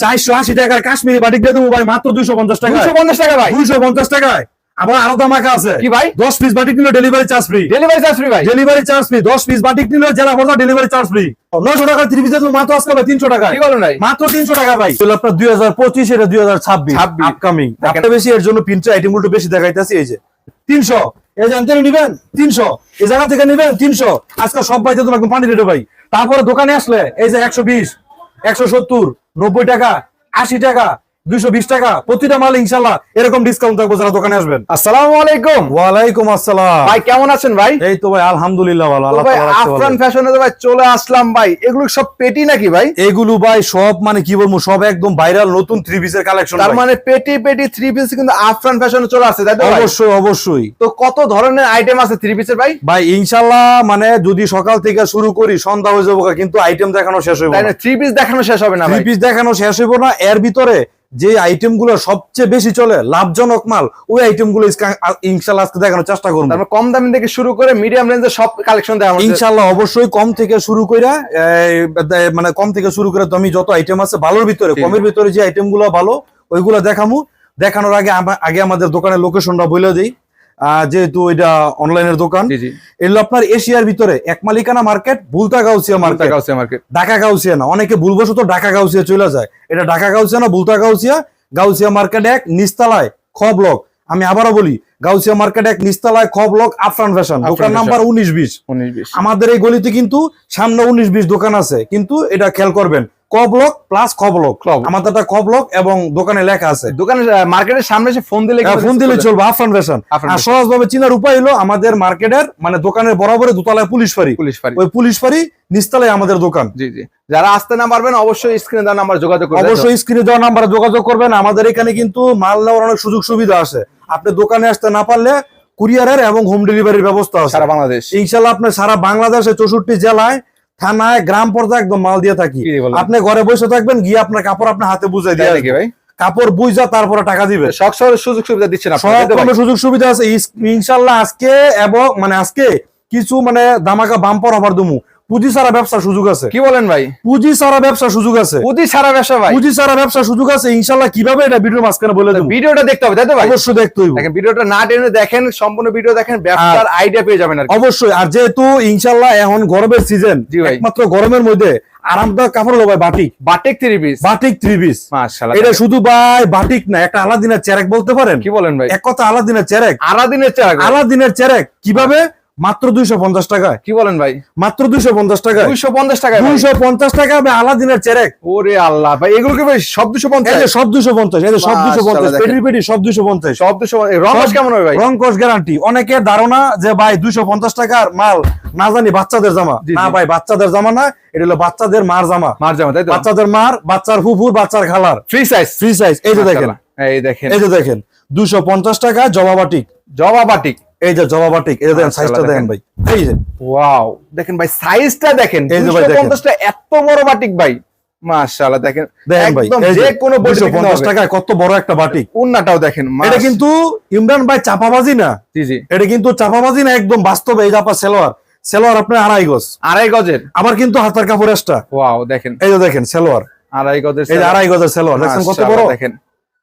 চারশো আশি টাকার কাশ্মীরি বাটিক দিয়ে দেবো ভাই মাত্র দুইশো পঞ্চাশ টাকা দুশো পঞ্চাশ টাকা ভাই? দুইশো পঞ্চাশ টাকায়। আবার আলাদা মাখা আছে। কি ভাই? দশ পিস বাটিক নিলে delivery charge free delivery charge free ভাই? ডেলিভারি চার্জ ফ্রি দশ পিস বাটিক নিলে জেলা পর্যন্ত ডেলিভারি চার্জ ফ্রি নশো টাকা থ্রি পিস মাত্র আজকে ভাই তিনশো টাকা কি বলেন ভাই মাত্র তিনশো টাকা ভাই। এগুলো আপনার দুই হাজার পঁচিশ এটা দুই হাজার ছাব্বিশ। 26 আপকামিং দেখেন। আপনার বেশি এর জন্য বেশি দেখাইতেছি এই যে। তিনশো। এই জানতে নিবেন? তিনশো। এই জায়গা থেকে নিবেন? তিনশো। আজকে সব ভাই তোমার একদম পানি রেটে ভাই। তারপরে দোকানে আসলে এই যে একশো বিশ। একশো সত্তর নব্বই টাকা আশি টাকা দুইশো বিশ টাকা। প্রতিটা মাল ইনশাল্লাহ এরকম ডিসকাউন্ট থাকব যারা দোকানে আসবেন। আসসালামু আলাইকুম। ওয়ালাইকুম আসসালাম। ভাই কেমন আছেন ভাই? এই তো ভাই আলহামদুলিল্লাহ ভালো আল্লাহ ভাই তাআলা রাখছে ভালো। আফরান ফ্যাশনে তো ভাই চলে আসলাম ভাই। এগুলো সব পেটি নাকি ভাই? এগুলো ভাই সব মানে কি বলব সব একদম ভাইরাল নতুন থ্রি পিসের কালেকশন তার মানে পেটি পেটি থ্রি পিস কিন্তু আফরান ফ্যাশনে চলে আসছে তাই তো ভাই? অবশ্যই অবশ্যই। তো কত ধরনের আইটেম আছে থ্রি পিসের ভাই? ভাই ইনশাল্লাহ মানে যদি সকাল থেকে শুরু করি সন্ধ্যা হয়ে যাব কিন্তু আইটেম দেখানো শেষ হইব তাই না। থ্রি পিস দেখানো শেষ হবে না থ্রি পিস দেখানো শেষ হইব না এর ভিতরে যে আইটেমগুলো সবচেয়ে বেশি চলে লাভজনক মাল ওই আইটেমগুলো ইনশাল্লাহ আজকে দেখানোর চেষ্টা করব। তারপর কম দামি থেকে শুরু করে মিডিয়াম রেঞ্জে সব কালেকশন দেওয়া ইনশাল্লাহ অবশ্যই কম থেকে শুরু করে মানে কম থেকে শুরু করে তুমি যত আইটেম আছে ভালোর ভিতরে কমের ভিতরে যে আইটেমগুলো ভালো ওইগুলো দেখামু। দেখানোর আগে আগে আমাদের দোকানের লোকেশনটা বলে দিই। যেহেতু এটা অনলাইনের দোকান এগুলো আপনার এশিয়ার ভিতরে এক মালিকানা market Bhulta Gausia market Gausia market Dhaka Gausia না অনেকে ভুলবশত ঢাকা গাউসিয়া চলে যায়। এটা ঢাকা গাউসিয়া না ভুলতা গাউসিয়া? গাউসিয়া মার্কেট এক নিস্তালায় খ ব্লক আমি আবারও বলি গাউসিয়া মার্কেট এক নিস্তালায় খ ব্লক আফরান ফ্যাশন দোকান নাম্বার উনিশ বিশ। উনিশ বিশ। আমাদের এই গলিতে কিন্তু সামনে উনিশ বিশ দোকান আছে। কিন্তু এটা খেয়াল করবেন ক ব্লক প্লাস খ ব্লক। আমাদেরটা ব্লক এবং দোকানে লেখা আছে। দোকানের মার্কেটের সামনে এসে ফোন দিলে হ্যাঁ, ফোন দিলে চলবে আফরান ফ্যাশন আর fashion। সহজ ভাবে চিনার উপায় হলো আমাদের মার্কেটের মানে দোকানের বরাবরে দোতলায় পুলিশ ফাঁড়ি। পুলিশ ফাঁড়ি। ওই পুলিশ ফাঁড়ি নিস্তালায় আমাদের দোকান। জি জি। যারা আসতে না পারবেন অবশ্যই স্ক্রিনে দেওয়া নাম্বার যোগাযোগ করবেন অবশ্যই স্ক্রিনে দেওয়া নাম্বারে যোগাযোগ করবেন। আমাদের এখানে কিন্তু মাল নেওয়ার অনেক সুযোগ সুবিধা আছে। আপনি দোকানে আসতে না পারলে কুরিয়ারের এবং হোম ডেলিভারির ব্যবস্থা আছে। সারা বাংলাদেশ। ইনশাল্লাহ আপনি সারা বাংলাদেশে চৌষট্টি জেলায় থানায় গ্রাম পর্যায়ে একদম মাল দিয়ে থাকি। আপনি ঘরে বসে থাকবেন গিয়ে আপনার কাপড় আপনার হাতে বুঝাই দিয়ে থাকি নাকি ভাই? কাপড় বুঝা তারপরে টাকা দিবে সব সুযোগ সুবিধা দিচ্ছেন আপনারা? কোনো সুযোগ সুবিধা আছে। ইনশাল্লাহ আজকে এবং মানে আজকে কিছু মানে দামাকা বাম্পার হবার দুমু। পুঁজি ছাড়া ব্যবসার সুযোগ আছে। কি বলেন ভাই? পুঁজি ছাড়া ব্যবসার সুযোগ আছে। পুঁজি সারা ব্যবসা ভাই। পুঁজি ছাড়া ব্যবসার সুযোগ আছে ইনশাল্লাহ কীভাবে এটা ভিডিও মাঝখানে বলে দেবো। ভিডিওটা দেখতে হবে তাই তো ভাই? অবশ্যই দেখতে হইব। দেখেন ভিডিওটা না টেনে দেখেন সম্পূর্ণ ভিডিও দেখেন ব্যবসার আইডিয়া পেয়ে যাবেন আর অবশ্যই আর যেহেতু ইনশাল্লাহ এখন গরমের সিজন জি ভাই। একমাত্র গরমের মধ্যে আরামদায়ক কাপড় হলো ভাই batik. Batik three piece batik three piece মাশাআল্লাহ। এটা শুধু ভাই বাটিক না একটা আলাদিনের চেরেক বলতে পারেন? কি বলেন ভাই? এক কথা আলাদিনের চেরেক। আরাদিনের চারা আলাদিনের চেরেক। কীভাবে? মাত্র দুইশো পঞ্চাশ টাকা। কি বলেন ভাই? মাত্র দুইশো পঞ্চাশ টাকা দুইশো পঞ্চাশ টাকা দুইশো পঞ্চাশ টাকা ভাই আলাদিনের চেরেক। ওরে আল্লাহ ভাই এগুলো কি ভাই সব দুশো পঞ্চাশ? সব দুইশো পঞ্চাশ এই সব দুশো পঞ্চাশ পেটি পেটি সব দুইশো পঞ্চাশ। সব দুশো রং সব- কেমন হবে ভাই? রং কস গ্যারান্টি অনেকের ধারণা যে ভাই দুইশো পঞ্চাশ টাকার মাল না জানি বাচ্চাদের জামা। না ভাই বাচ্চাদের জামা না এটা হলো বাচ্চাদের মার জামা। মার জামা তাই তো? বাচ্চাদের মার বাচ্চার ফুফুর বাচ্চার খালার। ফ্রি সাইজ ফ্রি সাইজ এই যে দেখেন। এই দেখেন। এই যে দেখেন। দুশো পঞ্চাশ টাকা জবা বাটিক। জবা বাটিক। এই যে জবা বাটিক এই যে দেখেন সাইজটা দেখেন দেখেন। ভাই। এই যে। ওয়াও। দেখেন ভাই সাইজটা দেখেন এই যে ভাই দেখেন। 250 টা এত বড় বাটিক ভাই। মাশাআল্লাহ দেখেন দেখেন ভাই একদম যে কোনো বডি দুইশো পঞ্চাশ টাকায় কত বড় একটা বাটিক। উন্নাটাও দেখেন এটা কিন্তু ইমরান ভাই চাপাবাজি না। জি জি। এটা কিন্তু চাপাবাজি না একদম বাস্তবে। এই যে সেলোয়ার সেলোয়ার আপনার আড়াই গজ। আড়াই গজের? আবার কিন্তু হাতার কাপড় এক্সট্রা ওয়াও দেখেন। এই যে দেখেন সেলোয়ার। আড়াই গজের এই আড়াই গজের সেলোয়ার দেখছেন কত বড়? দেখেন।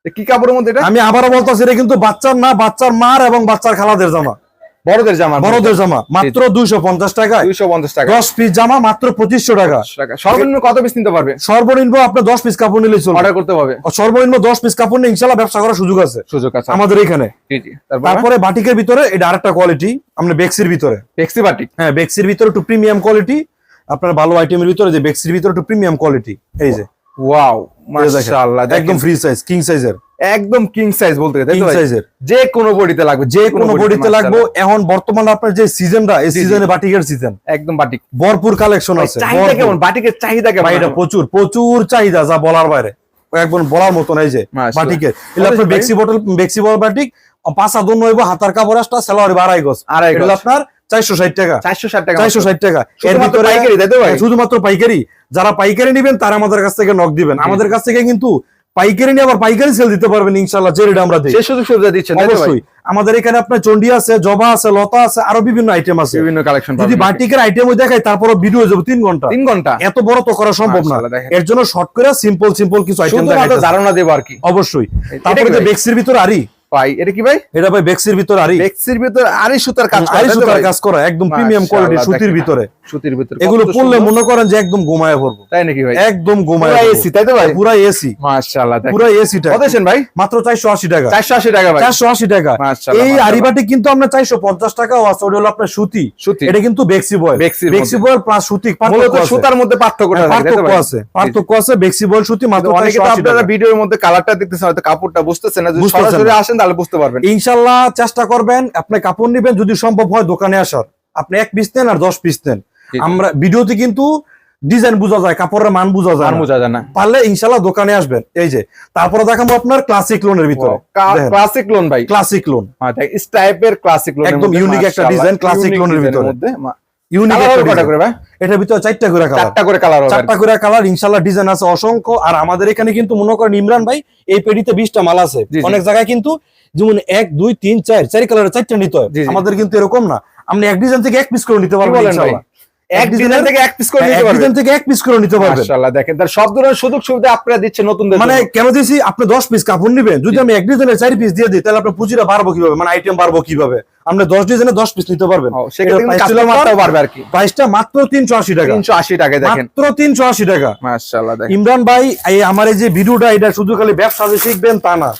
কি কাপড়ের মধ্যে এটা? আমি আবারও বলতেছি এটা কিন্তু বাচ্চার না বাচ্চার মার এবং বাচ্চার খালাদের জামা। বড়দের জামা। বড়দের জামা। মাত্র দুইশো পঞ্চাশ টাকায়। 250 টাকা। দশ পিস জামা মাত্র পঁচিশশো টাকা। টাকা। সর্বনিম্ন কত পিস নিতে পারবে? সর্বনিম্ন আপনি দশ পিস কাপড় নিলে চলবে। অর্ডার করতে সর্বনিম্ন দশ পিস কাপড় নিয়ে ইনশাল্লাহ ব্যবসা করার সুযোগ আছে। সুযোগ আছে। আমাদের এখানে। তারপর? বাটিকের ভিতরে এটা আরেকটা কোয়ালিটি আমরা বেক্সির ভিতরে। বাটিক? হ্যাঁ বেক্সির ভিতরে একটু প্রিমিয়াম কোয়ালিটি আপনার ভালো আইটেমের ভিতরে যে বেক্সির ভিতরে একটু প্রিমিয়াম কোয়ালিটি এই যে। ওয়াও মাশাআল্লাহ একদম একদম ফ্রি সাইজ কিং সাইজের একদম কিং সাইজ বলতে গেলে কিং সাইজের যে কোনো বডিতে লাগবে যে কোনো বডিতে লাগবে এখন বর্তমানে আপনার যে সিজনটা এই। সিজনে বাটিকের সিজন একদম বাটিক। ভরপুর কালেকশন আছে চাহিদা কেমন? বাটিকের চাহিদা কেমন? এটা প্রচুর প্রচুর চাহিদা যা বলার বাইরে। একবার বলার মতন এই যে বাটিকের। কত আপনার বেক্সি বটল বেক্সি বল বাটিক পাঁচ আদন নইব হাতার কাপড় আসটা গছ আড়াই গজ। আপনার চারশো ষাট টাকা। চারশো ষাট টাকা চারশো ষাট টাকা। এর শুধুমাত্র ভিতরে পাইকারি, তাই তো শুধুমাত্র পাইকারি। যারা পাইকারি নিবেন তারা আমাদের কাছ থেকে নক দিবেন। আমাদের কাছ থেকে কিন্তু পাইকারি নিয়ে আবার পাইকারি সেল দিতে পারবেন ইনশাল্লাহ যে রেট আমরা দিই। সুযোগ সুবিধা দিচ্ছেন? অবশ্যই। আমাদের এখানে আপনার চন্ডি আছে জবা আছে লতা আছে আরও বিভিন্ন আইটেম আছে। বিভিন্ন কালেকশন যদি বাটিকের আইটেম দেখাই তারপরে ভিডিও যাবে তিন ঘণ্টা। তিন ঘণ্টা? এত বড় তো করা সম্ভব না। এর জন্য শর্ট করে সিম্পল সিম্পল কিছু আইটেম দেখাই ধারণা দেবো আর কি। অবশ্যই। তারপরে বেক্সির ভিতর আরি ভাই এটা কি ভাই? এটা ভাই বেক্সির ভিতর আরি বেক্সির ভিতর আরি সুতার কাজ আরি সুতার কাজ করা একদম প্রিমিয়াম কোয়ালিটি সুতির ভিতরে। সুতির ভিতর এগুলো পড়লে মনে করেন যে একদম ঘুমায় পড়ব তাই নাকি ভাই? একদম ঘুমায় পুরা এসি তাই তো ভাই? পুরা এসি। মাশাআল্লাহ পুরা এসিটা কত দেন ভাই? মাত্র চারশো আশি টাকা। 480 টাকা ভাই। চারশো আশি টাকা। মাশাআল্লাহ, এই আরিবাটি কিন্তু আমরা চারশো পঞ্চাশ টাকাও আছে ওটা হলো আপনার সুতি। সুতি। এটা কিন্তু বেক্সি বয় বেক্সি বয় প্লাস সুতি মূলত সুতার মধ্যে হ্যাঁ, তো পার্থক্য আছে। পার্থক্য আছে বেক্সি বয় সুতি মাত্র অনেকে তো আপনারা ভিডিওর মধ্যে কালারটা দেখতেছেন হয়তো কাপড়টা বুঝতেছেন না যদি সরাসরি আসেন তাহলে বুঝতে পারবেন। ইনশাল্লাহ চেষ্টা করবেন আপনি কাপড় নিবেন যদি সম্ভব হয় দোকানে আসার। আপনি এক পিস নেন আর দশ পিস নেন। আমরা ভিডিওতে কিন্তু ডিজাইন বোঝা যায় কাপড়ের মান বোঝা যায় বোঝা যায় না। পারলে ইনশাল্লাহ দোকানে আসবেন। এই যে তারপরে দেখাবো আপনার ক্লাসিক লোনের ভিতরে। ক্লাসিক লোন ভাই। ক্লাসিক লোন হ্যাঁ দেখ টাইপের ক্লাসিক লোন একদম unique একটা ডিজাইন ক্লাসিক লোনের ভিতরে। ইউনিক হবে করে ভাই? এটার ভিতরে চারটা করে কালার চারটা করে কালার চারটা। করে কালার ইনশাল্লাহ ডিজাইন আছে অসংখ্য আর আমাদের এখানে কিন্তু মনে করেন ইমরান ভাই এই পেডিতে বিশটা মাল আছে। অনেক জায়গায় কিন্তু যেমন এক দুই তিন চার চারি কালারের চারটা নিতে হয়। আমাদের কিন্তু এরকম না আপনি এক ডিজাইন থেকে এক পিস করে নিতে পারব ইনশাল্লাহ। এক ডিজাইন থেকে এক পিস করে হ্যাঁ, নিতে পারবেন। ডিজাইন থেকে এক পিস করে নিতে পারবেন। মাশাআল্লাহ দেখেন তার সব ধরনের সুযোগ সুবিধা আপনারা দিচ্ছেন নতুনদের মানে। কেন আপনি দশ পিস কাপড় নিবেন যদি আমি এক পিস দিয়ে দিই তাহলে পুঁজিটা বাড়বো কীভাবে? মানে আইটেম বাড়বো কীভাবে? ডিজাইনে পিস নিতে পারবেন। সেক্ষেত্রে মাত্র- আর কি। প্রাইসটা টাকা। 380 টাকায় দেখেন। মাত্র টাকা। মাশাআল্লাহ দেখেন। ইমরান ভাই এই আমার এই যে ভিডিওটা এটা শুধু খালি ব্যবসা যে শিখবেন তা না।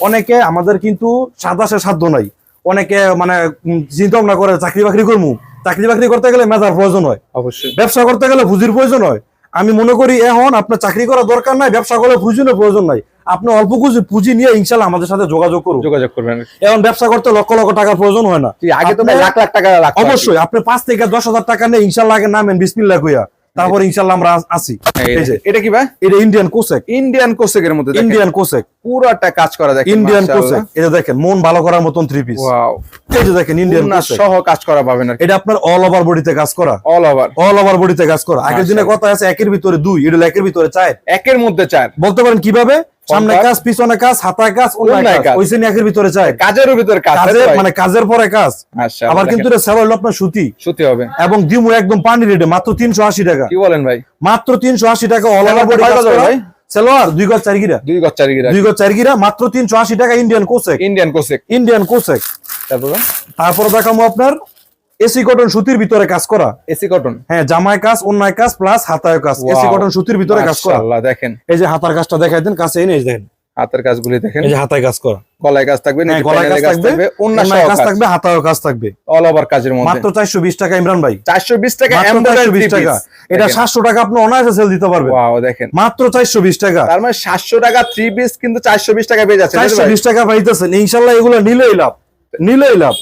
অনেকে আমাদের কিন্তু সাদাসে সাধ্য নাই। অনেকে মানে চিন্তা ভাবনা করে চাকরি বাকরি করব। চাকরি বাকরি করতে গেলে মেধার প্রয়োজন হয়। অবশ্যই। ব্যবসা করতে গেলে পুঁজির প্রয়োজন হয়। আমি মনে করি এখন আপনার চাকরি করা দরকার নাই ব্যবসা করলে পুঁজির প্রয়োজন নাই। আপনি অল্প কিছু পুঁজি নিয়ে ইনশাল্লাহ আমাদের সাথে যোগাযোগ করুন। যোগাযোগ করবেন। এখন ব্যবসা করতে লক্ষ লক্ষ টাকার প্রয়োজন হয় না। আগে তো লাখ লাখ টাকা অবশ্যই আপনি পাঁচ থেকে দশ হাজার টাকা নিয়ে ইনশাল্লাহ আগে নামেন বিসমিল্লাহ কইয়া। তারপর ইনশাল্লাহ আমরা আস- এটা কি ভাই? এটা ইন্ডিয়ান কোসেক ইন্ডিয়ান কোসেকের মধ্যে ইন্ডিয়ান কোসেক পুরোটা কাজ করা দেখেন ইন্ডিয়ান কোশেক কোসেক এটা দেখেন মন ভালো করার মতন থ্রি পিস ওয়াও। এই যে দেখেন ইন্ডিয়ান সহ কাজ করা পাবেন না এটা আপনার অল ওভার বডিতে কাজ করা। অল ওভার অল ওভার বডিতে কাজ করা। আগের দিনে কথা আছে একের ভিতরে দুই এটা একের ভিতরে চার। একের মধ্যে চার। বলতে পারেন কীভাবে? সামনে কাজ? পিছনে কাজ হাতায় কাজ অন্যায় কাজ। ভিতরে চার কাজের ভিতরে কাজ মানে কাজের পরে কাজ। আবার কিন্তু এটা সেবা হলো আপনার সুতি সত্যি হবে। এবং দিমু একদম পানি রেটে মাত্র তিনশো আশি টাকা। কি বলেন ভাই? মাত্র তিনশো আশি টাকা অল ওভার বডি কাজ ভাই? সালোয়ার দুই গজ চার গিরা। দুই গজ চারি দুই গজ চার গিরা মাত্র তিনশো আশি টাকা ইন্ডিয়ান কোসেক ইন্ডিয়ান কোসেক ইন্ডিয়ান কোসেক তারপর? তারপরে দেখাবো আপনার এসি কটন সুতির ভিতরে কাজ করা। এসি কটন হ্যাঁ জামায় কাজ অন্যায় কাজ প্লাস হাতায় কাজ। এসি কটন সুতির ভিতরে কাজ করা। মাশাআল্লাহ দেখেন। এই যে হাতার কাজটা দেখাই দেন কাছে এনে দেখেন। হাতের কাজগুলি দেখেন। এই যে হাতায় কাজ করা। গলায় কাজ থাকবে হ্যাঁ নিচে গলায় কাজ থাকবে অন্যায় কাজ থাকবে হাতায় কাজ থাকবে। অল ওভার কাজের মধ্যে। মাত্র চারশো বিশ টাকা ইমরান ভাই। 420 টাকা এমব্রয়ডারি চারশো বিশ টাকা। এটা সাতশো টাকা আপনি অনায়াসে সেল দিতে পারবেন। ওয়াও দেখেন। মাত্র চারশো বিশ টাকা। তার মানে 700 টাকা 3 পিস কিন্তু 420 টাকা পেয়ে যাচ্ছে তাই তো চারশো ভাই? বিশ টাকা পাইতেছেন। ইনশাল্লাহ এগুলো নিলেই লাভ। নিলেই লাভ।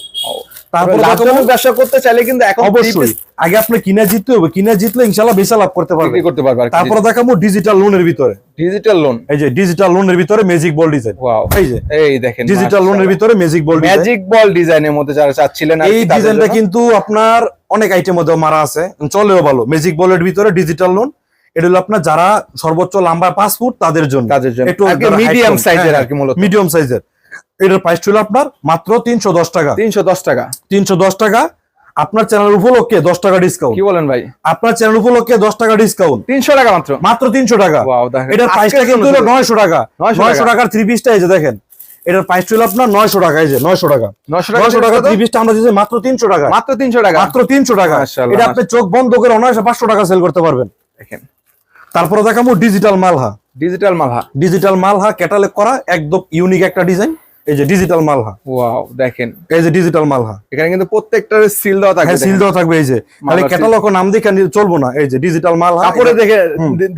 তারপর লাভজনক ব্যবসা করতে চাইলে কিন্তু এখন অবশ্যই। আগে আপনি কিনে জিততে হবে কিনে জিতলে ইনশাল্লাহ বেচা লাভ করতে পারবে। করতে পারবে তারপর দেখাবো ডিজিটাল লোনের ভিতরে। ডিজিটাল লোন এই যে ডিজিটাল লোনের ভিতরে ম্যাজিক বল ডিজাইন ওয়াও এই যে এই দেখেন ডিজিটাল লোনের ভিতরে magic ball design magic ball ডিজাইনের মধ্যে যারা চাচ্ছিলেন এই ডিজাইনটা কিন্তু আপনার অনেক আইটেম মধ্যে মারা আছে। চলেও ভালো। ম্যাজিক বলের ভিতরে ডিজিটাল লোন এটা হলো আপনার যারা সর্বোচ্চ লম্বা পাঁচ ফুট তাদের জন্য। তাদের জন্য। একটু মিডিয়াম সাইজের আর কি মূলত। মিডিয়াম সাইজের এটার প্রাইস ছিল আপনার মাত্র তিনশো দশ টাকা। 310 টাকা। তিনশো দশ টাকা। আপনার চ্যানেল উপলক্ষে দশ টাকা ডিসকাউন্ট কি বলেন ভাই? আপনার চ্যানেল উপলক্ষে দশ টাকা ডিসকাউন্ট 300 টাকা মাত্র। মাত্র তিনশো টাকা। এটার প্রাইসটা কিন্তু নয়শো টাকা। নয়শো টাকার থ্রি পিসটা এই যে দেখেন। এটার প্রাইস ছিল আপনার নয়শো টাকা এই যে নয়শো টাকা। নয়শো টাকা থ্রি পিসটা আমরা দিচ্ছি মাত্র তিনশো টাকা। মাত্র 300 টাকা। মাত্র তিনশো টাকা। এটা আপনি চোখ বন্ধ করে অনায়াসে পাঁচশো টাকা সেল করতে পারবেন। দেখেন। তারপরে দেখাবো ডিজিটাল মালহা। ডিজিটাল মালহা। ডিজিটাল মালহা ক্যাটালগ করা একদম ইউনিক একটা ডিজাইন এই যে ডিজিটাল মালহা। ওয়াও দেখেন। এই যে ডিজিটাল মালহা। এখানে কিন্তু প্রত্যেকটার সিল দেওয়া থাকবে হ্যাঁ সিল দেখেন। দেওয়া থাকবে এই যে। খালি ক্যাটালগ নাম দেখে চলবো না। এই যে ডিজিটাল মালহা কাপড়ে দেখে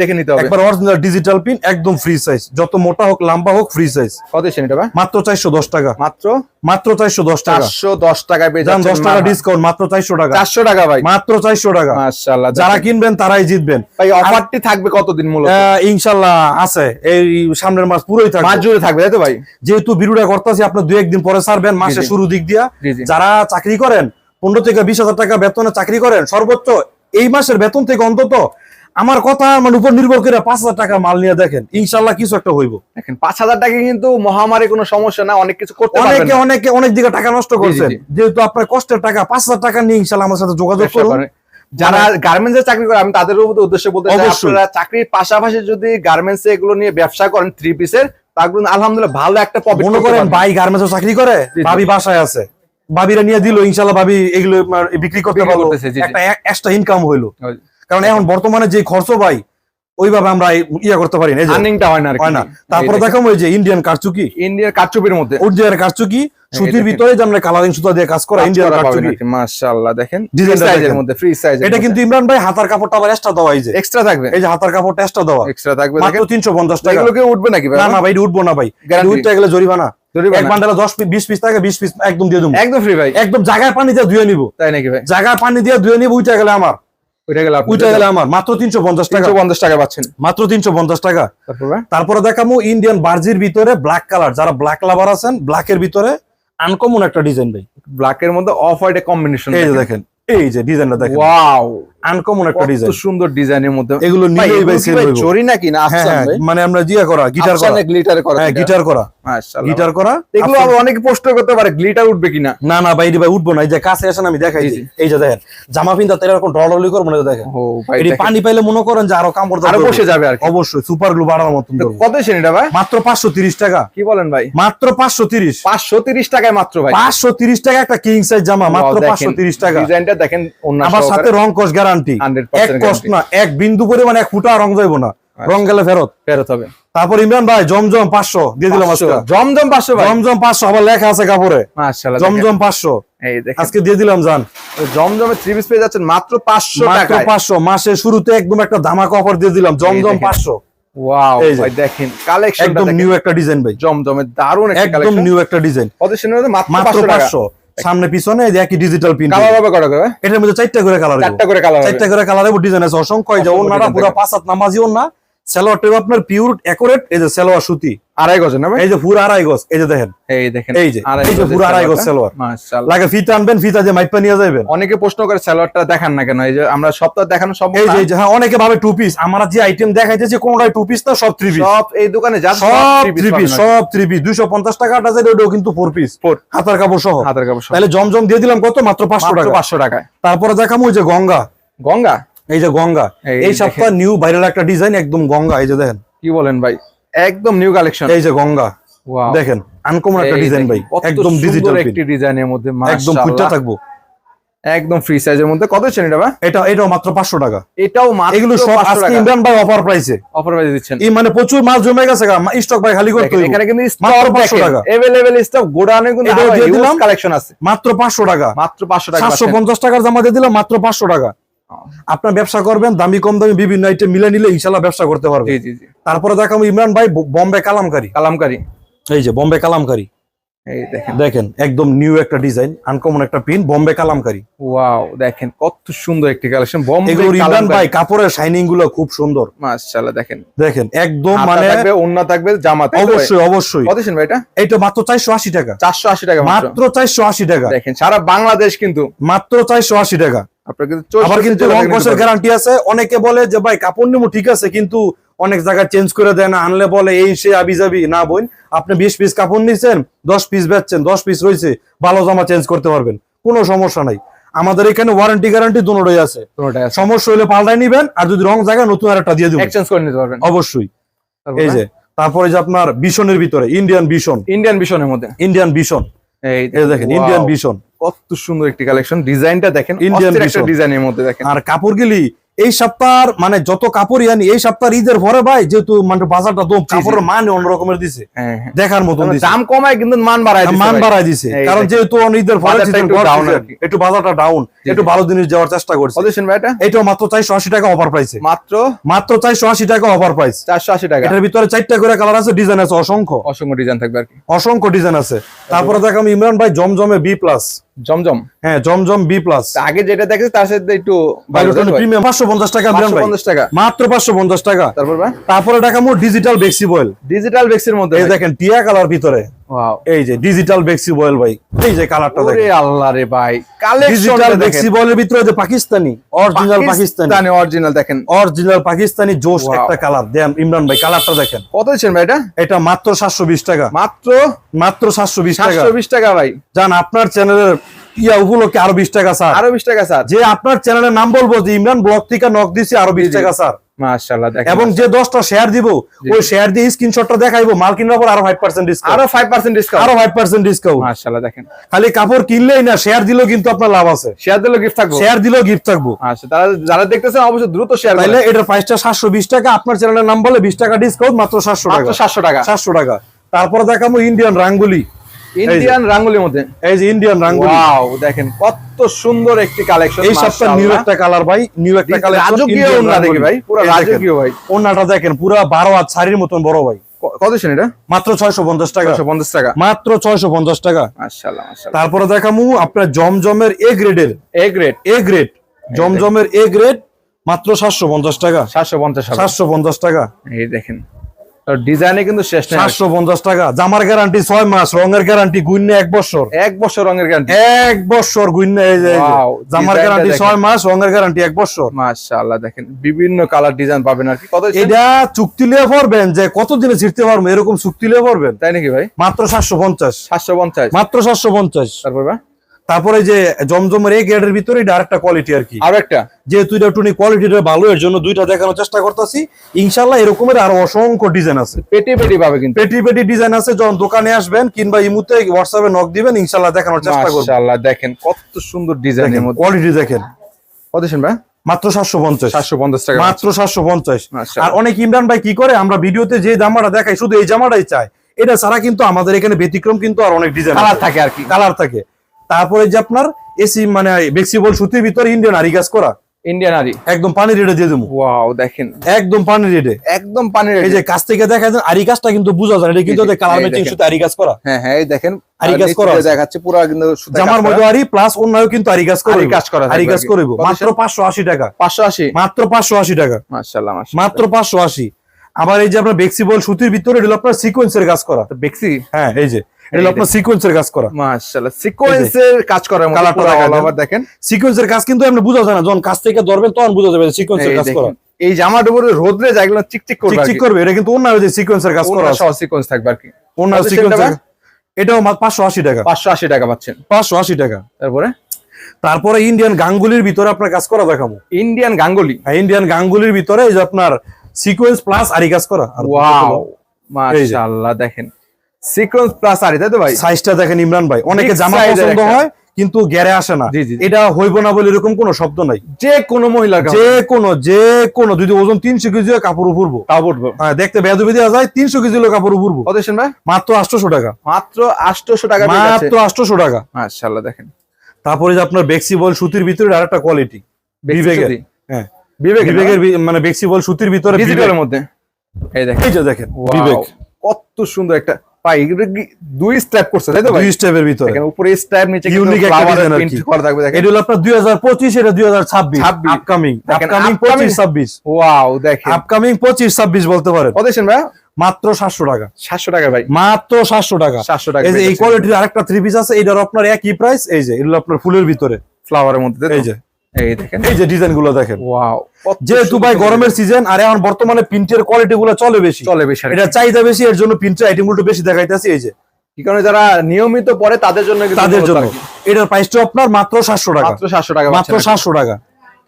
দেখে নিতে হবে। একবার অরিজিনাল ডিজিটাল পিন একদম ফ্রি সাইজ যত মোটা হোক লম্বা হোক ফ্রি সাইজ কত এটা ভাই? মাত্র চারশো দশ টাকা। মাত্র? মাত্র চারশো দশ টাকা। 410 টাকায় পেয়ে যান যাচ্ছেন দশ টাকা ডিসকাউন্ট মাত্র চারশো টাকা। 400 টাকা ভাই। মাত্র চারশো টাকা। মাশাআল্লাহ যারা কিনবেন তারাই জিতবেন। ভাই অফারটি থাকবে কতদিন মূলত? আহ, ইনশাল্লাহ আছে। এই সামনের মাস পুরোই থাকবে। মাস জুড়ে থাকবে তাই তো ভাই? যেহেতু বিরুটা করতেছি আপনি দুই একদিন পরে ছাড়বেন মাসের শুরু দিক দিয়া। যারা চাকরি করেন পনেরো থেকে বিশ হাজার টাকা বেতনে চাকরি করেন সর্বোচ্চ এই মাসের বেতন থেকে অন্তত আমার কথা মানে উপর নির্ভর করে পাঁচ হাজার টাকা মাল নিয়ে দেখেন ইনশাল্লাহ কিছু একটা হইব। দেখেন পাঁচ হাজার টাকা কিন্তু মহামারী কোনো সমস্যা না অনেক কিছু করতে অনেকে অনেকে অনেক দিকে টাকা নষ্ট করছেন যেহেতু আপনার কষ্টের টাকা পাঁচ হাজার টাকা নিয়ে ইনশাল্লাহ আমার সাথে যোগাযোগ করুন। যারা গার্মেন্টস এ চাকরি করে আমি তাদের উদ্দেশ্যে বলতে চাই আপনারা চাকরির পাশাপাশি যদি গার্মেন্টস এগুলো নিয়ে ব্যবসা করেন থ্রি পিসের তাহলে আলহামদুলিল্লাহ ভালো একটা প্রফিট মনে করেন ভাই গার্মেন্টস চাকরি করে। ভাবি বাসায় আছে। ভাবিরা নিয়ে দিল ইনশাল্লাহ ভাবি এগুলো বিক্রি করতে পারল। একটা এক্সট্রা ইনকাম হইল। কারণ এখন বর্তমানে যে খরচ ভাই ওইভাবে আমরা ইয়া করতে পারি না এই যে, আর্নিংটা হয় না হয় না। তারপরে এই ওই যে ইন্ডিয়ান কারচুকি ইন্ডিয়ার কারচুপির মধ্যে। কারচুকি সুতির ভিতরে যে আমরা কালারিং সুতা দিয়ে কাজ করা ইন্ডিয়ান কারচুকি মাশাআল্লাহ দেখেন। ফ্রি ডিজাইনটা সাইজের মধ্যে ফ্রি সাইজ এটা কিন্তু ইমরান ভাই হাতার কাপড়টা আবার এক্সট্রা দেওয়া এই যে। এক্সট্রা থাকবে? এই যে হাতার কাপড়টা এক্সট্রা দেওয়া। এক্সট্রা থাকবে মাত্র দেখেন। তিনশো পঞ্চাশ টাকা। এগুলো কি উঠবে নাকি ভাই না না ভাই উঠবো না ভাই। উঠতে গেলে জরিমানা? এক বান্ডালে দশ বিশ পিস থাকে বিশ পিস একদম দিয়ে দেবো। একদম ফ্রি ভাই। একদম জায়গায় পানি দিয়ে ধুয়ে নিবো। তাই নাকি ভাই? জায়গায় পানি দিয়ে ধুয়ে নিবো উঠে গেলে আমার। ওইটা গেলে আমার। মাত্র তিনশো পঞ্চাশ টাকা। তিনশো পঞ্চাশ টাকা পাচ্ছেন। মাত্র তিনশো পঞ্চাশ টাকা। তারপর? ইন্ডিয়ান বার্জির ভিতরে ব্ল্যাক কালার যারা ব্ল্যাক লাভার আছেন ব্ল্যাকের ভিতরে আনকমন একটা ডিজাইন ভাই। ব্ল্যাক এর মধ্যে অফ হোয়াইট কম্বিনেশন এই যে দেখেন। এই যে ডিজাইনটা দেখেন। ওয়াও আনকমন একটা ডিজাইন সুন্দর ডিজাইনের মধ্যে। এগুলো নিলেই ভাই সেল নাকি না হ্যাঁ আফসান হ্যাঁ, মানে আমরা জিয়া করা গিটার করা। গ্লিটারে করা হ্যাঁ গিটার করা। মাশাআল্লাহ। গিটার করা? এগুলো আবার অনেকে করতে পারে গ্লিটার উঠবে কিনা? না না ভাই ভাই উঠবো না। এই যে কাছে আসেন আমি দেখাই দিই। এই যে দেখেন জামা পিন্তা তেল এরকম ডললি করব না দেখেন। ও ভাই এটি পানি পাইলে মনে করেন যে আরও কামড় আরও বসে যাবে আর অবশ্যই সুপার গ্লু বাড়ার মতন তো ধরবো। কত শ্রেণীটা ভাই? মাত্র পাঁচশো তিরিশ টাকা। কি বলেন ভাই? মাত্র পাঁচশো তিরিশ। পাঁচশো তিরিশ টাকায় মাত্র ভাই। পাঁচশো তিরিশ টাকা একটা কিং সাইজ জামা মাত্র পাঁচশো তিরিশ টাকা। ডিজাইনটা দেখেন অন্য আবার সাথে রং কস গ্যারান্টি এক কস না এক বিন্দু পরিমাণ এক ফুটা রং যাইবো না। রং গেলে ফেরত। ফেরত হবে। তারপর ইমরান ভাই জমজম পাঁচশো দিয়ে দিলাম আজকে। জমজম পাঁচশো জমজম পাঁচশো আবার লেখা আছে কাপড়ে। জমজম পাঁচশো। আজকে দিয়ে দিলাম জান। জমজমে থ্রি পিস পেয়ে যাচ্ছেন মাত্র পাঁচশো মাত্র পাঁচশো। মাসের শুরুতে একদম একটা ধামাকা অফার দিয়ে দিলাম জমজম পাঁচশো। দেখেন কালেকশন একদম নিউ একটা ডিজাইন ভাই। জমজমের দারুণ একটা একদম নিউ একটা ডিজাইন মাত্র পাঁচশো। সামনে পিছনে যে একই ডিজিটাল প্রিন্ট কালার হবে কটা করে? এটার মধ্যে চারটা করে কালার চারটা করে কালার হবে। চারটা করে কালার ডিজাইন আছে। অসংখ্য এই যে অসংখ্য ওনারা design পুরো পাঁচ হাত নামাজিও ওনা সালোয়ারটা আপনার পিওর একুরেট এই যে সালোয়ার সুতি আড়াই গজ না এই যে পুরো আড়াই গজ এই যে দেখেন। এই দেখেন এই যে, এই যে পুরো আড়াই গজ। সালোয়ার। মাশাআল্লাহ। লাগে ফিতা আনবেন ফিতা দিয়ে মাইপা নিয়ে যাবেন অনেকে প্রশ্ন করে সালোয়ারটা দেখান না কেন? এই যে আমরা সপ্তাহ দেখানো সব এই যে হ্যাঁ অনেকে ভাবে টু পিস আমরা যে আইটেম দেখাইতেছি কোনটাই টু পিস না সব থ্রি পিস সব এই দোকানে যা সব থ্রি পিস সব থ্রি পিস দুইশো পঞ্চাশ টাকাটা যেটা ওটাও কিন্তু ফোর পিস। হাতার কাপড় সহ। হাতের কাপড় সব। তাহলে জমজম দিয়ে দিলাম কত? মাত্র পাঁচশো মাত্র টাকা। পাঁচশো টাকায়। তারপরে দেখাবো ওই যে গঙ্গা। গঙ্গা? এই যে গঙ্গা এই এই দেখেন। সপ্তাহ নিউ ভাইরাল একটা ডিজাইন একদম গঙ্গা এই যে দেখেন কি বলেন ভাই একদম নিউ কালেকশন এই যে গঙ্গা দেখেন আনকমন একটা ডিজাইন ভাই একদম ডিজিটাল একটি ডিজাইনের মধ্যে একদম ফুটটা মাশাআল্লাহ থাকবো একদম ফ্রি সাইজের মধ্যে কত শ্রেণীটা ভাই এটা এটাও মাত্র পাঁচশো টাকা এটাও মাত্র এগুলো সব 500 আজকে টাকা ইমরান ভাই অফার প্রাইসে অফার প্রাইসে দিচ্ছেন এই মানে প্রচুর মাল জমে গেছে স্টক ভাই খালি করতে দেখেন, হইব। এখানে কিন্তু মাত্র স্টক 500 টাকা। अवेलेबल স্টক গোডাউনে কিন্তু এটাও দিয়ে দিলাম। কালেকশন আছে মাত্র পাঁচশো টাকা মাত্র 500 টাকা সাতশো পাচ্ছেন। পঞ্চাশ টাকার জামা দিয়ে দিলাম মাত্র পাঁচশো টাকা আপনার ব্যবসা করবেন দামি কম দামি বিভিন্ন আইটেম মিলে নিলে ইনশাল্লাহ ব্যবসা করতে পারবে জি জি জি। তারপরে দেখাবো ইমরান ভাই বম্বে কালামকারি। কালামকারী। এই যে বম্বে কালামকারী। দেখেন। একদম নিউ একটা ডিজাইন আনকমন একটা পিন বম্বে কালামকারি। ওয়াও দেখেন কত সুন্দর একটি কালেকশন বম্বে ইমরান ভাই কাপড়ের শাইনিংগুলো খুব সুন্দর। মাশাআল্লাহ দেখেন। দেখেন একদম মানে থাকবে ওন্না থাকবে জামা অবশ্যই অবশ্যই। কত শুনবে এটা? এইটা মাত্র চারশো আশি টাকা। 480 টাকা মাত্র। মাত্র চারশো আশি টাকা। দেখেন সারা বাংলাদেশ কিন্তু মাত্র চারশো আশি টাকা। আপনার কিন্তু আবার কিন্তু রং কষের গ্যারান্টি আছে। অনেকে বলে যে ভাই কাপড় নিবো ঠিক আছে কিন্তু অনেক জায়গায় চেঞ্জ করে দেয় না। আনলে বলে এই সে আবি যাবি না বোন আপনি বিশ পিস কাপড় নিছেন দশ পিস বেচছেন দশ পিস রয়েছে ভালো জামা চেঞ্জ করতে পারবেন। কোনো সমস্যা নাই। আমাদের এখানে ওয়ারেন্টি গ্যারান্টি দুটোই আছে। সমস্যা হলে পাল্টাই নিবেন আর যদি রং জায়গায় নতুন আর একটা দিয়ে দিবেন। এক্সচেঞ্জ করে নিতে পারবেন। অবশ্যই। তারপর? এই যে তারপরে যে আপনার বিশনের ভিতরে ইন্ডিয়ান বিশন ইন্ডিয়ান বিশনের মধ্যে। ইন্ডিয়ান বিশন এই এই দেখেন ইন্ডিয়ান বিশন কত সুন্দর একটি কালেকশন। ডিজাইনটা দেখেন ইন্ডিয়ান। ডিজাইনের মধ্যে দেখেন। আর কাপড় গেলি এই সপ্তাহ মানে যত কাপড় আনি এই সপ্তাহ ঈদের পরে ভাই যেহেতু মানে বাজারটা দম কাপড়ের মান অন্য রকমের দিছে। হ্যাঁ হ্যাঁ। দেখার মতন মানে দাম কমায় কিন্তু মান বাড়ায় মান। বাড়ায় দিছে। কারণ যেহেতু ঈদের পরে একটু বাজারটা ডাউন একটু ভালো জিনিস দেওয়ার চেষ্টা করছে। এটা মাত্র চারশো আশি টাকা অফার প্রাইসে মাত্র? মাত্র চারশো আশি টাকা অফার প্রাইস চারশো আশি টাকা। এটার ভিতরে চারটা করে কালার আছে ডিজাইন আছে অসংখ্য। অসংখ্য ডিজাইন থাকবে আর কি। অসংখ্য ডিজাইন আছে। তারপরে দেখাম ইমরান ভাই জমজমে বি প্লাস জমজম? হ্যাঁ জমজম বি প্লাস আগে যেটা দেখেছি তার সাথে একটু প্রিমিয়াম পাঁচশো পঞ্চাশ টাকা পঞ্চাশ টাকা। মাত্র পাঁচশো পঞ্চাশ টাকা। তারপর তারপরে দেখামো ডিজিটাল বেক্সি বয়েল ডিজিটাল বেক্সির মধ্যে দেখেন টিয়া কালার ভিতরে। এই যে ডিজিটাল বেক্সি বয়েল ভাই এই যে কালারটা দেখেন। আল্লাহ রে ভাই ডিজিটাল বেক্সি বয়েলের ভিতরে যে পাকিস্তানি অরিজিনাল পাকিস্তানি অরিজিনাল দেখেন। অরিজিনাল পাকিস্তানি জোশ একটা কালার দেন ইমরান ভাই কালারটা দেখেন। কত দিচ্ছেন ভাই এটা? এটা মাত্র সাতশো বিশ টাকা। মাত্র? মাত্র সাতশো বিশ টাকা। সাতশো বিশ টাকা ভাই। জান আপনার চ্যানেলের ইয়া উপলক্ষে আরও বিশ টাকা স্যার? আরও বিশ টাকা স্যার। যে আপনার চ্যানেলের নাম বলব যে ইমরান ব্লগ থেকে নক দিছি আরও বিশ জি, জি। টাকা স্যার। মাশাআল্লাহ দেখেন। এবং যে দশটা শেয়ার দিব ওই শেয়ার দিয়ে স্ক্রিনশটটা দেখাইবো মাল কিনার পর আরও ফাইভ পার্সেন্ট ডিসকাউন্ট আরও ফাইভ পার্সেন্ট ডিসকাউন্ট আরও ফাইভ পার্সেন্ট ডিসকাউন্ট মাশাআল্লাহ দেখেন। খালি কাপড় কিনলেই না শেয়ার দিলেও কিন্তু আপনার লাভ আছে। শেয়ার গিফট থাকব। শেয়ার দিলেও গিফট থাকব। আচ্ছা তারা যারা দেখতেছেন অবশ্যই দ্রুত শেয়ার এটার প্রাইসটা টাকা আপনার চ্যানেলের নাম বলে বিশ টাকা ডিসকাউন্ট মাত্র সাতশো টাকা। মাত্র সাতশো টাকা। সাতশো টাকা। তারপরে দেখাবো ইন্ডিয়ান রাঙ্গুলি। ইন্ডিয়ান রাঙ্গুলির মধ্যে। এই যে ইন্ডিয়ান রাঙ্গুলি। ওয়াও দেখেন কত সুন্দর একটি কালেকশন এই সপ্তাহ নিউ একটা কালার ভাই নিউ একটা রাজকীয় ওন্না দেখি ভাই পুরো রাজকীয় ভাই। ওন্নাটা দেখেন পুরো বারো হাত শাড়ির মতন বড় ভাই। কত এটা? মাত্র ছয়শো পঞ্চাশ টাকা। একশো পঞ্চাশ টাকা। মাত্র ছয়শো পঞ্চাশ টাকা। মাশাআল্লাহ মাশাআল্লাহ। তারপরে দেখামু আপনার জমজমের এ গ্রেডের এ গ্রেড এ গ্রেড জমজমের এ গ্রেড মাত্র সাতশো পঞ্চাশ টাকা। সাতশো পঞ্চাশ টাকা সাতশো পঞ্চাশ টাকা। এই দেখেন। ডিজাইনে কিন্তু শেষ নেই। সাতশো পঞ্চাশ টাকা। জামার গ্যারান্টি ছয় মাস রঙের গ্যারান্টি গুইন্নে এক বছর। এক বছর রঙের গ্যারান্টি এক বছর গুইন্নে এই যে জামার গ্যারান্টি দেখেন। ছয় মাস রঙের গ্যারান্টি এক বছর। মাশাআল্লাহ দেখেন বিভিন্ন কালার ডিজাইন পাবেন আর কি। কত এটা চুক্তি লিয়ে পড়বেন যে কত দিনে ছিড়তে পারব এরকম চুক্তি লিয়ে পড়বেন তাই নাকি ভাই? মাত্র সাতশো পঞ্চাশ। সাতশো পঞ্চাশ। মাত্র সাতশো পঞ্চাশ। তারপর ভাই? তারপরে যে জমজমের এই গ্রেডের ভিতরে এটা আরেকটা কোয়ালিটি আর কি। আরও একটা? যেহেতু এটা টুনি কোয়ালিটিটা ভালো এর জন্য দুইটা দেখানোর চেষ্টা করতেছি। ইনশাল্লাহ এরকমের আরও অসংখ্য ডিজাইন আছে। পেটি পেটি পাবে কিন্তু। পেটি পেটি ডিজাইন আছে যখন দোকানে আসবেন কিংবা ইমুতে হোয়াটসঅ্যাপে নক দিবেন ইনশাল্লাহ দেখানোর চেষ্টা করবেন মাশাআল্লাহ দেখেন কত সুন্দর ডিজাইনের মধ্যে। কোয়ালিটি দেখেন। কত ভাই? মাত্র সাতশো পঞ্চাশ। সাতশো পঞ্চাশ টাকা। মাত্র সাতশো পঞ্চাশ। আর অনেক ইমরান ভাই কি করে আমরা ভিডিওতে যে জামাটা দেখাই শুধু এই জামাটাই চায় এটা ছাড়া কিন্তু আমাদের এখানে ব্যতিক্রম কিন্তু আর অনেক ডিজাইন কালার থাকে আর কি। কালার থাকে। তারপরে যে আপনার এসি মানে বেক্সিবল সুতির ভিতরে ইন্ডিয়ান আরি কাজ করা। ইন্ডিয়ান আরি একদম পানি রেটে দিয়ে দেবো। ওয়াও দেখেন। একদম পানি রেটে একদম পানির এই যে কাছ থেকে দেখা যায় আরি কাজটা কিন্তু বোঝা যায় না, এটা কিন্তু এই কালার ম্যাচিং সুতে আরি কাজ করা। হ্যাঁ হ্যাঁ এই দেখেন। আরি কাজ করা আছে। দেখাচ্ছে পুরো কিন্তু সুতায় জামার মধ্যে আরি প্লাস অন্যও কিন্তু আরি কাজ করে আরি কাজ করা আরি কাজ আর করব মাত্র? পাঁচশো আশি টাকা। পাঁচশো আশি? মাত্র পাঁচশো আশি টাকা। মাশাআল্লাহ মাশাআল্লাহ। মাত্র পাঁচশো আশি। আবার এই যে আপনার বেক্সিবল সুতির ভিতরে এটা আপনার সিকোয়েন্সের কাজ করা। বেক্সি হ্যাঁ এই যে এটা আপনার সিকোয়েন্সের কাজ করা। মাশাআল্লাহ সিকোয়েন্সের কাজ মধ্যে কালারটা দেখা all দেখেন। সিকোয়েন্সের কাজ কিন্তু এমনি বোঝা যায় না যখন কাছ থেকে ধরবেন তখন বোঝা যাবে সিকোয়েন্সের কাজ করা। এই জামাটার উপরে রোদ্রে যায় এগুলো চিকচিক করবে চিকচিক করবে এটা কিন্তু অন্য যে সিকোয়েন্সের কাজ করা আছে। সিকোয়েন্স থাকবে আর কি। অন্য ভাই? এটাও পাঁচশো আশি টাকা। পাঁচশো আশি টাকা পাচ্ছেন। পাঁচশো আশি টাকা। তারপরে? তারপরে ইন্ডিয়ান গাঙ্গুলির ভিতরে আপনার কাজ করা দেখাবো। ইন্ডিয়ান গাঙ্গুলি? ইন্ডিয়ান গাঙ্গুলির ভিতরে এই যে আপনার সিকোয়েন্স প্লাস আরি কাজ করা ওয়াও মাশাআল্লাহ দেখেন। সিকোয়েন্স প্লাস আরি তাই তো ভাই? সাইজটা দেখেন ইমরান ভাই। অনেকে জামা পছন্দ হয় কিন্তু গ্যারে আসে না। এটা হইব না বলে এরকম কোনো শব্দ নাই। যে কোনো মহিলার যে কোনো যে কোনো যদি ওজন তিনশো কেজি কাপড় উপরবো। হ্যাঁ দেখতে বেদবি দেওয়া যায় তিনশো কেজি কাপড় উপরবো। মাত্র আটশোশো টাকা। মাত্র আটশোশো টাকা মাত্র আটশোশো টাকা। মাশাআল্লাহ দেখেন। তারপরে যে আপনার বেক্সিবল সুতির ভিতরে আরেকটা কোয়ালিটি বিবেকের। হ্যাঁ। বিবেক বিবেকের মানে বেক্সিবল সুতির ভিতরে ডিজিটালের মধ্যে। এই দেখেন। এই যে দেখেন বিবেক। কত সুন্দর একটা পাই। দুই স্টেপ করছে তাই তো ভাই? দুই ভিতরে। দেখেন উপরে নিচে Unique একটা design আর কি। করা থাকবে দেখেন। এটা হলো আপনার দুই হাজার পঁচিশ এটা দুই হাজার ছাব্বিশ। 26 আপকামিং আপকামিং upcoming- পঁচিশ ছাব্বিশ। ওয়াও দেখেন। আপকামিং পঁচিশ ছাব্বিশ বলতে পারেন। দিচ্ছেন ভাই? মাত্র সাতশো টাকা। সাতশো টাকা ভাই। মাত্র সাতশো টাকা। সাতশো টাকা এই যে এই কোয়ালিটির আরেকটা থ্রি পিস আছে এটার আপনার একই প্রাইস এই যে এগুলো আপনার ফুলের ভিতরে। ফ্লাওয়ারের মধ্যে এই যে। এই দেখেন। এই যে ডিজাইনগুলো দেখেন ওয়াও যেহেতু ভাই গরমের সিজন আর এখন বর্তমানে প্রিন্টের কোয়ালিটি গুলো চলে বেশি। চলে বেশি এটা চাহিদা বেশি এর জন্য প্রিন্টের আইটেমগুলো বেশি দেখাইতেছি এই যে। কারণে যারা নিয়মিত পরে তাদের জন্য তাদের জন্য। এটার প্রাইসটা আপনার মাত্র সাতশো টাকা। মাত্র সাতশো টাকা মাত্র। সাতশো টাকা।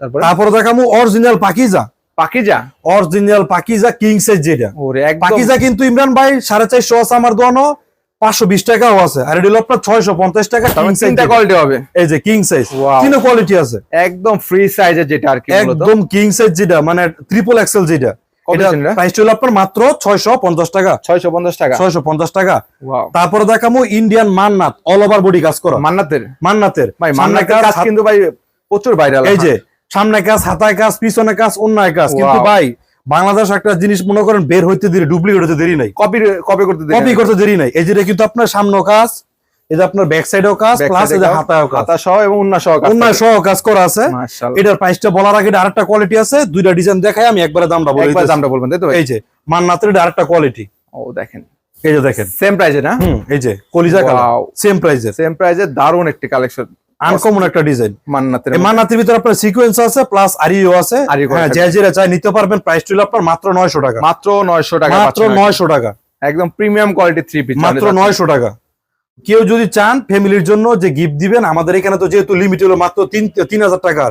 তারপরে? তারপরে দেখামু original Pakeezah Pakeezah original Pakeezah king size যেটা। ওরে একদম। পাকিজা কিন্তু ইমরান ভাই সাড়ে চারশো আছে আমার দোয়ানো। পাঁচশো বিশ টাকাও আছে। আর এটা হলো আপনার ছয়শো পঞ্চাশ টাকা তিনটা কোয়ালিটি হবে। এই যে কিং সাইজ. তিনও কোয়ালিটি আছে। একদম ফ্রি সাইজের যেটা আর কি একদম কিং সাইজ যেটা মানে ট্রিপল এক্সেল যেটা। মাত্র ছয়শো পঞ্চাশ টাকা। ছয়শো পঞ্চাশ টাকা। ছয়শো পঞ্চাশ টাকা। তারপরে দেখামো Indian Mannat all over body কাজ করা। মান্নাতের মান্নাতের ভাই মান্নাতের কাজ কাজ কিন্তু ভাই প্রচুর ভাইরাল এই যে সামনে কাজ হাতায় কাজ পিছনে কাজ অন্যায় কাজ। কিন্তু ভাই বাংলাদেশ একটা জিনিস মনে করেন বের হইতে দেরি ডুপ্লিকেট হতে দেরি নাই। কপি কপি করতে। কপি করতে দেরি নাই। এই যেটা কিন্তু আপনার সামনে কাজ আপনার ব্যাক সাইডেও কাজ প্লাস যে কাজ, কাজ। হাতা সহ এবং উন্না সহ কাজ থাকে। সহ কাজ করা আছে। মাশাআল্লাহ। এটার প্রাইসটা বলার আগে এটা আরেকটা কোয়ালিটি আছে। দুইটা ডিজাইন দেখাই আমি একবারে দামটা বলে একবার দামটা বলবেন তাই তো ভাই? এই যে মান্নাতের এটা আরেকটা কোয়ালিটি ও দেখেন। এই যে দেখেন। সেম প্রাইজে না? হুম এই যে কলিজা কালার সেম প্রাইজের সেম প্রাইজে দারুণ একটি কালেকশন আনকমন একটা ডিজাইন। মান্নাতের মান্নাতের ভিতরে আপনার সিকোয়েন্স আছে প্লাস আরিও আছে। হ্যাঁ যে যেটা চাই নিতে পারবেন প্রাইস ছিল আপনার মাত্র নয়শো টাকা। মাত্র নয়শো টাকা মাত্র পাচ্ছেন আর কি। নয়শো টাকা। একদম প্রিমিয়াম কোয়ালিটি থ্রি পিস মাত্র নয়শো টাকা। কেউ যদি চান ফ্যামিলির জন্য যে গিফট দিবেন আমাদের এখানে তো যেহেতু লিমিট হলো মাত্র তিন তিন হাজার টাকা।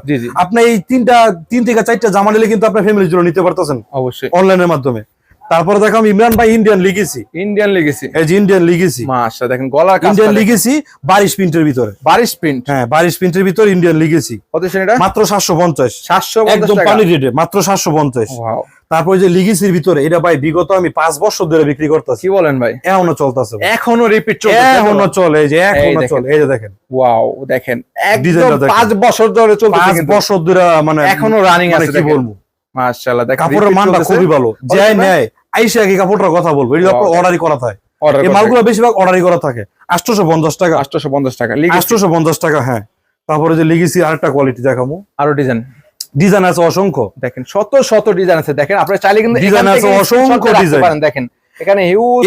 আপনি এই তিনটা তিন থেকে চারটা জামা নিলে কিন্তু আপনার ফ্যামিলির জন্য নিতে পারতেছেন। অবশ্যই। অনলাইনের মাধ্যমে। তারপরে দেখাম ইমরান ভাই ইন্ডিয়ান লিখেছি। ইন্ডিয়ান লিখেছি। এই যে ইন্ডিয়ান লিখেছি। মাশা দেখেন কাজ ইন্ডিয়ান লিগেছি বারিশ প্রিন্টের ভিতরে। বারিশ প্রিন্ট? হ্যাঁ বারিশ প্রিন্টের ভিতরে ইন্ডিয়ান লিখেছি। কত এটা? মাত্র সাতশো পঞ্চাশ। সাতশো একদম পানি রেটে মাত্র সাতশো পঞ্চাশ। ওয়াও তারপরে যে লিগেসির ভিতরে এটা ভাই বিগত আমি পাঁচ বছর ধরে বিক্রি করতেছি। কি বলেন ভাই? এখনও চলতেছে এখনও রিপিট এখনও। চলে এই যে এখনও চলে এই যে দেখেন। ওয়াও দেখেন। একদম পাঁচ বছর ধরে চলছে পাঁচ বছর ধরে মানে এখনও রানিং মানে আছে কি বলব? মাশাআল্লাহ দেখেন কাপড়ের মানটা খুবই ভালো। যে ভাই? নেয়। আইসা কি কাপড়টার কথা বলব? এটা অর্ডারই করা থাকে এই মালগুলো বেশিরভাগ অর্ডারই করা থাকে। আটশোশো পঞ্চাশ টাকা। 850 টাকা। লিগেসি আটশোশো পঞ্চাশ টাকা হ্যাঁ। তারপরে যে লিগেছি আরেকটা কোয়ালিটি দেখাবো। আরও ডিজাইন ডিজাইন আছে অসংখ্য। দেখেন শত শত ডিজাইন আছে। দেখেন আপনারা চাইলে কিন্তু এখান আছে, অসংখ্য। পারেন। দেখেন এখানে হিউজ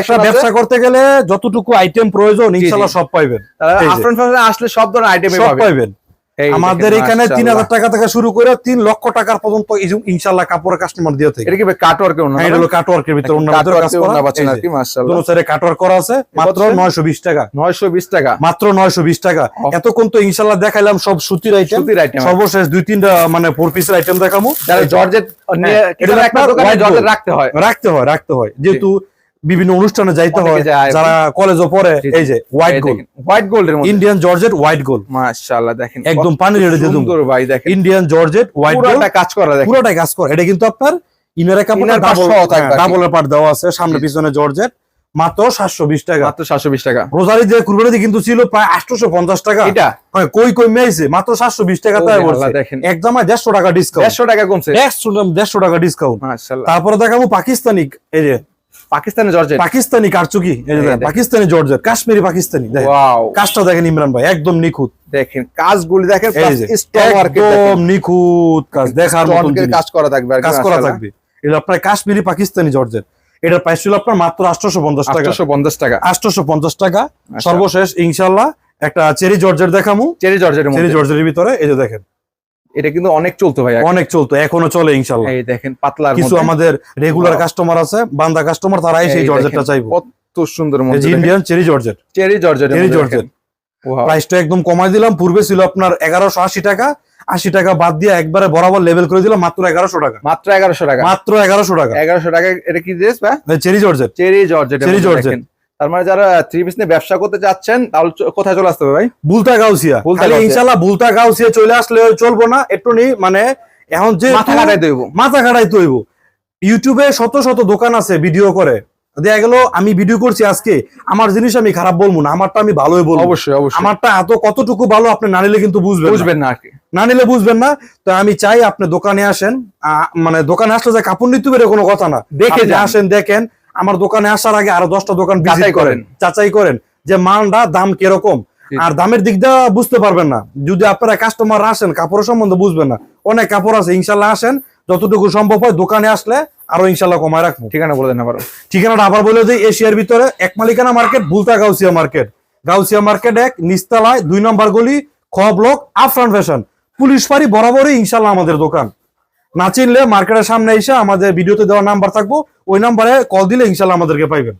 একটা ব্যবসা করতে গেলে যতটুকু আইটেম প্রয়োজন ইনশাল্লাহ সব পাইবেন। এই আফরান আসলে সব ধরনের আইটেম সব পাবেন। আমাদের এখানে তিন হাজার টাকা থেকে শুরু করে তিন লক্ষ টাকার পর্যন্ত ইনশাল্লাহ কাপড়ের কাস্টমার দিয়ে থাকে। এটা কি কাটওয়ার্কের হ্যাঁ, এটা হলো কাটওয়ার্কের ভিতরে অন্য কাজ করা পাচ্ছেন আর কি মাশাআল্লাহ। দোনো সাইডে কাটওয়ার্ক করা আছে মাত্র কত? নয়শো বিশ টাকা। 920 টাকা। মাত্র নয়শো বিশ টাকা. এতক্ষণ তো ইনশাল্লাহ দেখাইলাম সব সুতির আইটেম সুতির আইটেম সর্বশেষ দুই তিনটা মানে ফোর পিসের আইটেম দেখাবো যারা জর্জেট হ্যাঁ, জর্জেট রাখতে হয়। রাখতে হয় রাখতে হয়। যেহেতু বিভিন্ন অনুষ্ঠানে যাইতে হয়। যারা কলেজও পড়ে। এই যে হোয়াইট গোল্ড হোয়াইট গোল্ডের মধ্যে। ইন্ডিয়ান জর্জেট হোয়াইট গোল্ড মাশাআল্লাহ দেখেন একদম পানি রেডে দিয়ে সুন্দর ভাই দেখেন। ইন্ডিয়ান জর্জেট হোয়াইট গোল্ড পুরোটা কাজ করা দেখেন। পুরোটাই কাজ করে। এটা কিন্তু আপনার ইনারে কাপড়। ডাবলের পার্ট দেওয়া আছে সামনে পিছনে জর্জেট মাত্র সাতশো বিশ টাকা। মাত্র 720 টাকা। রোজারি যে কুরবানি কিন্তু ছিল প্রায় আটশোশো পঞ্চাশ টাকা। এটা? হ্যাঁ, কই কই মেয়েছে? মাত্র সাতশো বিশ টাকা তাই বলছে। দেখেন। একদম দেড়শো টাকা ডিসকাউন্ট 150 টাকা কমছে। দেড়শো দেড়শো টাকা ডিসকাউন্ট মাশাআল্লাহ। তারপরে দেখাবো পাকিস্তানি এই যে পাকিস্তানের জর্জেট? পাকিস্তানি কারচুকি। পাকিস্তানি জর্জেট কাশ্মীরি পাকিস্তানি। ওয়াও। কাজটা দেখেন ইমরান ভাই একদম নিখুঁত। দেখেন কাজগুলি দেখেন একদম নিখুঁত কাজ দেখার। কাজ করা থাকবে কাজ করা থাকবে। এটা আপনার কাশ্মীরি পাকিস্তানি জর্জেট। এটার প্রাইস ছিল আপনার মাত্র আটশোশো পঞ্চাশ টাকা। 850 টাকা। আটশোশো পঞ্চাশ টাকা। আচ্ছা। সর্বশেষ ইনশাল্লাহ একটা চেরি জর্জেট দেখামু। চেরি জর্জেটের চেরি জর্জের ভিতরে এই যে দেখেন। এটা কিন্তু অনেক চলতো ভাই অনেক চলতো এখনও চলে ইনশাল্লাহ। এই দেখেন পাতলার কিছু আমাদের রেগুলার কাস্টমার আছে বান্দা কাস্টমার তারা এই সেই জর্জেটটা চাইব। কত সুন্দর এই মধ্যে ইন্ডিয়ান চেরি জর্জেট চেরি জর্জেটের চেরি জর্জেট। প্রাইসটা একদম কমাই দিলাম পূর্বে ছিল আপনার এগারোশো আশি টাকা আশি টাকা বাদ দিয়ে একবারে বরাবর লেভেল করে দিলাম মাত্র এগারোশো টাকা। মাত্র এগারোশো টাকা। মাত্র এগারোশো টাকা। এগারোশো টাকা এটা কি dress cherry georgette cherry georgette cherry georgette. তার মানে যারা থ্রি পিস নিয়ে ব্যবসা করতে চাচ্ছেন তাহলে কোথায় চলে আসতে হবে ভাই? বুলতা গাউসিয়া। ইনশাল্লাহ বুলতা গাউসিয়া চলে আসলে চলবো না একটু মানে এখন যে মাথা কাটাই দেব মাথা কাটাই তৈব ইউটিউবে শত শত দোকান আছে ভিডিও করে। দেখা গেল আমি ভিডিও করছি আজকে আমার জিনিস আমি খারাপ বলব না আমারটা আমি ভালোই বলব। অবশ্যই অবশ্যই। আমারটা এত কতটুকু ভালো আপনি না নিলে কিন্তু বুঝবেন বুঝবেন না না নিলে বুঝবেন না। তো আমি চাই আপনি দোকানে আসেন মানে দোকানে আসলে যে কাপড় নিতে পারে কোনো কথা না। দেখে আসেন দেখেন আমার দোকানে আসার আগে আরও দশটা দোকান যাচাই করেন। যাচাই করেন যে মালটা দাম কীরকম। আর দামের দিক দিয়ে বুঝতে পারবেন না। যদি আপনারা কাস্টমার আসেন কাপড়ের সম্বন্ধে বুঝবেন না। অনেক কাপড় আছে ইনশাল্লাহ আসেন। যতটুকু সম্ভব হয় দোকানে আসলে আরও ইনশাল্লাহ কমায় রাখব। ঠিকানা বলে দেন আবার ঠিকানাটা আবার বলে দিই এশিয়ার ভিতরে এক মালিকানা market Bhulta Gausia market. Gausia market এক নিস্তালায় দুই নম্বর গলি খ ব্লক আফরান ফ্যাশন। পুলিশ পাড়ি বরাবরই ইনশাল্লাহ আমাদের দোকান। না চিনলে মার্কেটের সামনে এসে আমাদের ভিডিওতে দেওয়া নাম্বার থাকব। ওই নাম্বারে কল দিলে ইনশাল্লাহ আমাদেরকে পাইবেন।